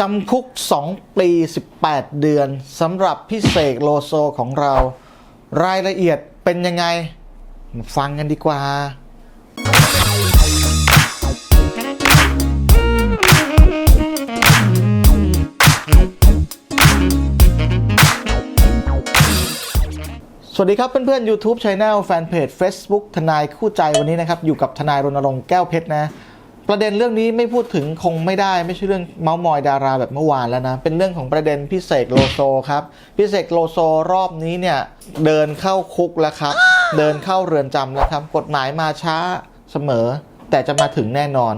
จำคุก 2 ปี 18 เดือนสำหรับพี่เสกโลโซของเรา รายละเอียดเป็นยังไง มาฟังกันดีกว่า สวัสดีครับเพื่อนๆ YouTube Channel แฟนเพจ Facebook ทนายคู่ใจวันนี้นะครับ อยู่กับทนายรณรงค์แก้วเพชรนะ ประเด็นเรื่องนี้ไม่พูดถึงคงไม่ได้ไม่ใช่เรื่องเมาส์มอยดาราแบบเมื่อวานแล้วนะ เป็นเรื่องของประเด็นพี่เสกโลโซครับพี่เสกโลโซรอบนี้เนี่ยเดินเข้าคุกแล้วครับ เดินเข้าเรือนจำแล้วครับ กฎหมายมาช้าเสมอ แต่จะมาถึงแน่นอน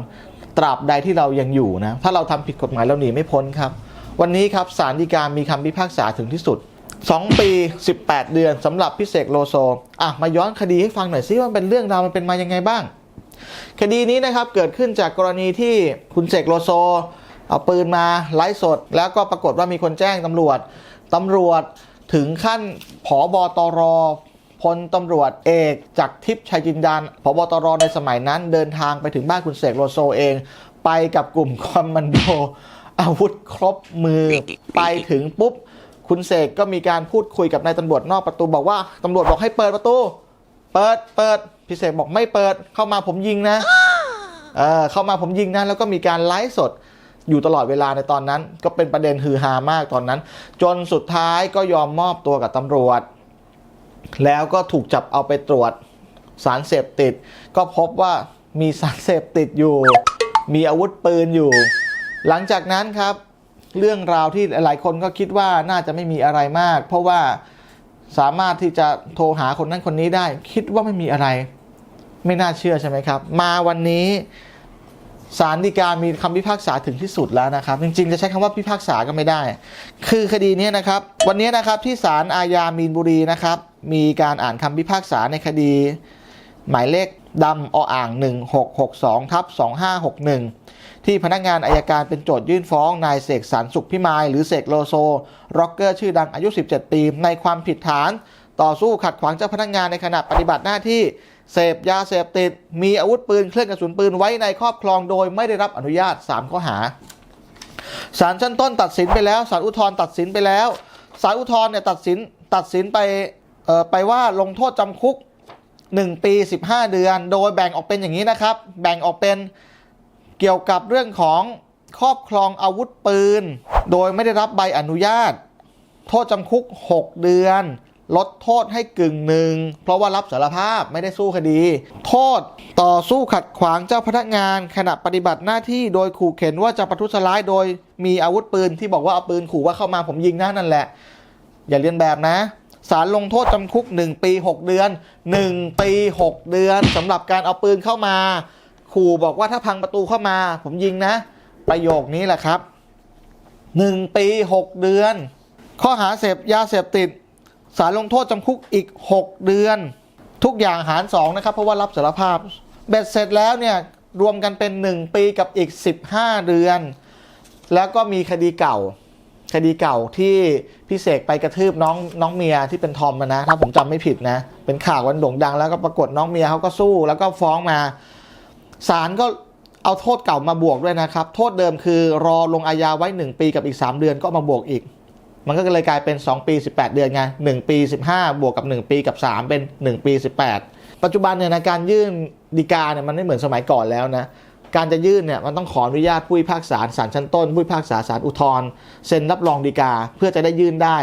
ตราบใดที่เรายังอยู่นะ ถ้าเราทำผิดกฎหมายเราหนีไม่พ้นครับ วันนี้ครับศาลฎีกามีคำพิพากษาถึงที่สุด 2 ปี 18 เดือนสำหรับพี่เสกโลโซอะมาย้อนคดีให้ฟังหน่อยซิว่าเป็นเรื่องราวมันเป็นมายังไงบ้าง คดีนี้นะครับเกิดขึ้นจากกรณีที่คุณเสกโลโซ เอาปืนมาไล่สด แล้วก็ปรากฏว่ามีคนแจ้งตำรวจตำรวจถึงขั้นผอบอตรพลตำรวจเอกจากทิพย์ชัยจินดานผบตรในสมัยนั้น เดินทางไปถึงบ้านคุณเสกโลโซเอง ไปกับกลุ่มคอมมานโด อาวุธครบมือไปถึงปุ๊บ คุณเสกก็มีการพูดคุยกับนายตำรวจนอกประตูบอกว่าตำรวจบอกให้เปิดประตู เปิดเปิดพี่เสกบอกไม่เปิดเข้ามาผมยิงนะเออเข้ามาผมยิงนะแล้วก็มีการไลฟ์สดอยู่ตลอดเวลาในตอนนั้น ก็เป็นประเด็นฮือฮามากตอนนั้น จนสุดท้ายก็ยอมมอบตัวกับตำรวจ แล้วก็ถูกจับเอาไปตรวจสารเสพติด ก็พบว่ามีสารเสพติดอยู่ มีอาวุธปืนอยู่ หลังจากนั้นครับ เรื่องราวที่หลายคนก็คิดว่าน่าจะไม่มีอะไรมาก เพราะว่า สามารถที่จะโทรหาคนนั้นคนนี้ได้ คิดว่าไม่มีอะไร ไม่น่าเชื่อใช่ไหมครับ มาวันนี้ศาลฎีกามีคำพิพากษาถึงที่สุดแล้วนะครับ จริงๆ จะใช้คำว่าพิพากษาก็ไม่ได้ คือคดีนี้นะครับ วันนี้นะครับที่ศาลอาญามีนบุรีนะครับ มีการอ่านคำพิพากษาในคดี หมายเลขดำออ่าง 1662ทับ2561 ที่พนักงานอายการเป็นโจทยื่นฟ้องนายเสกสรรสุขพิมายหรือเสกโลโซร็อกเกอร์ชื่อดังอายุ 17 ปี ในความผิดฐาน ต่อสู้ขัดขวางเจ้าพนักงานในขณะปฏิบัติหน้าที่ เสพยาเสพติด มีอาวุธปืนเครื่องกระสุนปืนไว้ในครอบครองโดยไม่ได้รับอนุญาต 3 ข้อหาศาลชั้นต้นตัดสินไปแล้วศาลอุทธรณ์ตัดสินไปแล้วศาลอุทธรณ์เนี่ยตัดสินตัดสินไปไปว่าลงโทษจำคุก 1 ปี 15 เดือน โดยแบ่งออกเป็นอย่างนี้นะครับ แบ่งออกเป็น เกี่ยวกับเรื่องของครอบครองอาวุธปืน โดยไม่ได้รับใบอนุญาต โทษจำคุก 6 เดือน ลดโทษให้กึ่งหนึ่ง เพราะว่ารับสารภาพไม่ได้สู้คดี โทษต่อสู้ขัดขวางเจ้าพนักงาน ขณะปฏิบัติหน้าที่โดยขู่เข็นว่าจะประทุษร้ายโดยมีอาวุธปืนที่บอกว่าเอาปืนขู่ว่าเข้ามาผมยิงนะนั่นแหละ อย่าเรียนแบบนะสารลงโทษจำคุก 1 ปี 6 เดือน 1 ปี 6 เดือนสำหรับการเอาปืนเข้ามา ขู่บอกว่าถ้าพังประตูเข้ามา ผมยิงนะ ประโยคนี้แหละครับ 1 ปี 6 เดือน ข้อหาเสพยาเสพติดสารลงโทษจำคุกอีก 6 เดือน ทุกอย่างหาร 2 นะครับ เพราะว่ารับสารภาพ เบ็ดเสร็จแล้วเนี่ยรวมกันเป็น 1 ปีกับอีก 15 เดือน แล้วก็มีคดีเก่า คดีเก่าที่พี่เสกไปกระทืบน้องน้องเมียที่เป็นทอมนะ ถ้าผมจำไม่ผิดนะ เป็นข่าววันโด่งดัง แล้วก็ปรากฏน้องเมียเขาก็สู้แล้วก็ฟ้องมา ศาลก็เอาโทษเก่ามาบวกด้วยนะครับ โทษเดิมคือรอลงอาญาไว้ 1 ปีกับอีก 3 เดือนก็มาบวกอีก มันก็เลยกลายเป็น 2 ปี 18 เดือนไง1ปี 15 บวกกับ 1 ปีกับ 3 เป็น 1 ปี 18 ปัจจุบันเนี่ยนะการยื่นดีกาเนี่ยมันไม่เหมือนสมัยก่อนแล้วนะการจะยื่นเนี่ยมันต้องขออนุญาตผู้พิพากษาศาลชั้นต้นผู้พิพากษาศาลอุทธรณ์เซ็นรับรองดีกาเพื่อจะได้ยื่นได้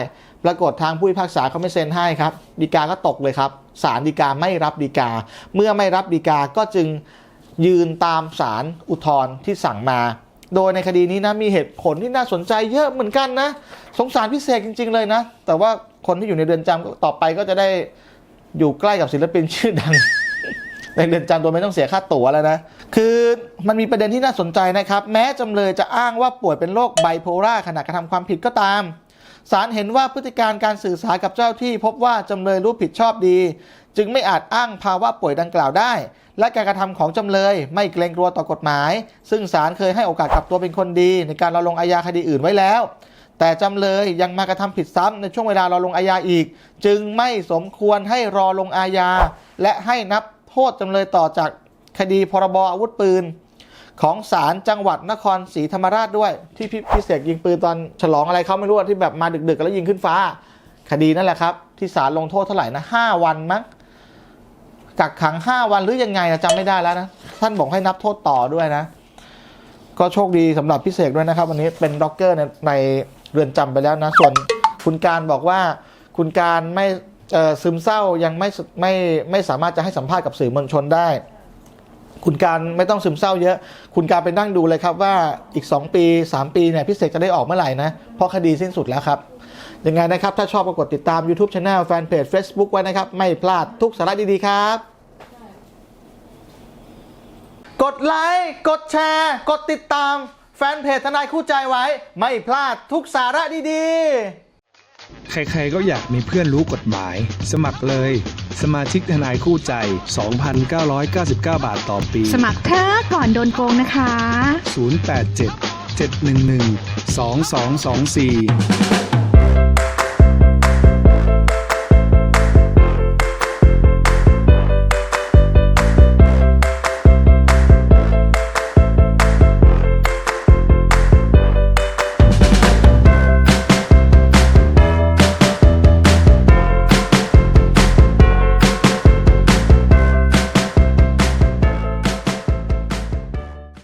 ปรากฏทางผู้พิพากษาเขาไม่เซ็นให้ครับดีกาก็ตกเลยครับศาลดีกาไม่รับดีกา เมื่อไม่รับดีกาก็จึง ยืนตามศาลอุทธรณ์ที่สั่งมา โดยในคดีนี้นะมีเหตุผลที่น่าสนใจเยอะเหมือนกันนะ สงสารพิเศษจริง ๆ เลยนะ แต่ว่าคนที่อยู่ในเรือนจำต่อไปก็จะได้อยู่ใกล้กับศิลปินชื่อดังในเรือนจำโดยไม่ต้องเสียค่าตั๋วแล้วนะ คือมันมีประเด็นที่น่าสนใจนะครับ แม้จำเลยจะอ้างว่าป่วยเป็นโรคไบโพล่าขณะกระทำความผิดก็ตาม ศาลเห็นว่าพฤติการการสื่อสารกับเจ้าที่พบว่าจำเลยรู้ผิดชอบดี จึงไม่อาจอ้างภาวะป่วยดังกล่าวได้ และการกระทำของจำเลย ไม่เกรงกลัวต่อกฎหมาย ซึ่งศาลเคยให้โอกาสกลับตัวเป็นคนดี ในการรอลงอาญาคดีอื่นไว้แล้ว แต่จำเลยยังมากระทำผิดซ้ำในช่วงเวลารอลงอาญาอีก จึงไม่สมควรให้รอลงอาญา และให้นับโทษจำเลยต่อจากคดีพรบอาวุธปืน ของศาลจังหวัดนครศรีธรรมราชด้วย ที่พี่เสกยิงปืนตอนฉลองอะไรเขาไม่รู้ที่แบบมาดึกๆ แล้วยิงขึ้นฟ้า คดีนั่นแหละครับ ที่ศาลลงโทษเท่าไหร่นะห้าวันมั้ง กักขังห้าวันหรือยังไงนะจำไม่ได้แล้วนะ ท่านบอกให้นับโทษต่อด้วยนะ ก็โชคดีสำหรับพี่เสกด้วยนะครับ วันนี้เป็นด็อกเกอร์ในในเรือนจำไปแล้วนะ ส่วนคุณการบอกว่าคุณการไม่ซึมเศร้ายังไม่ไม่ไม่สามารถจะให้สัมภาษณ์กับสื่อมวลชนได้ คุณการไม่ต้องซึมเศร้าเยอะ คุณการไปนั่งดูเลยครับว่าอีก 2 ปี 3 ปีเนี่ยพี่เสกจะได้ออกเมื่อไหร่นะเพราะคดีสิ้นสุดแล้วครับ ยังไงนะครับ ถ้าชอบก็กดติดตาม YouTube Channel แฟนเพจ Facebook ไว้นะครับ ไม่พลาดทุกสาระดี ๆ ครับ กดไลค์กดแชร์ กดติดตาม แฟนเพจทนายคู่ใจไว้ ไม่พลาดทุกสาระดีๆใครๆ ก็อยากมีเพื่อนรู้กฎหมาย สมัครเลย สมาชิกทนายคู่ใจ 2,999 บาทต่อปี สมัครเธอก่อนโดนโกงนะคะ 087 711 2224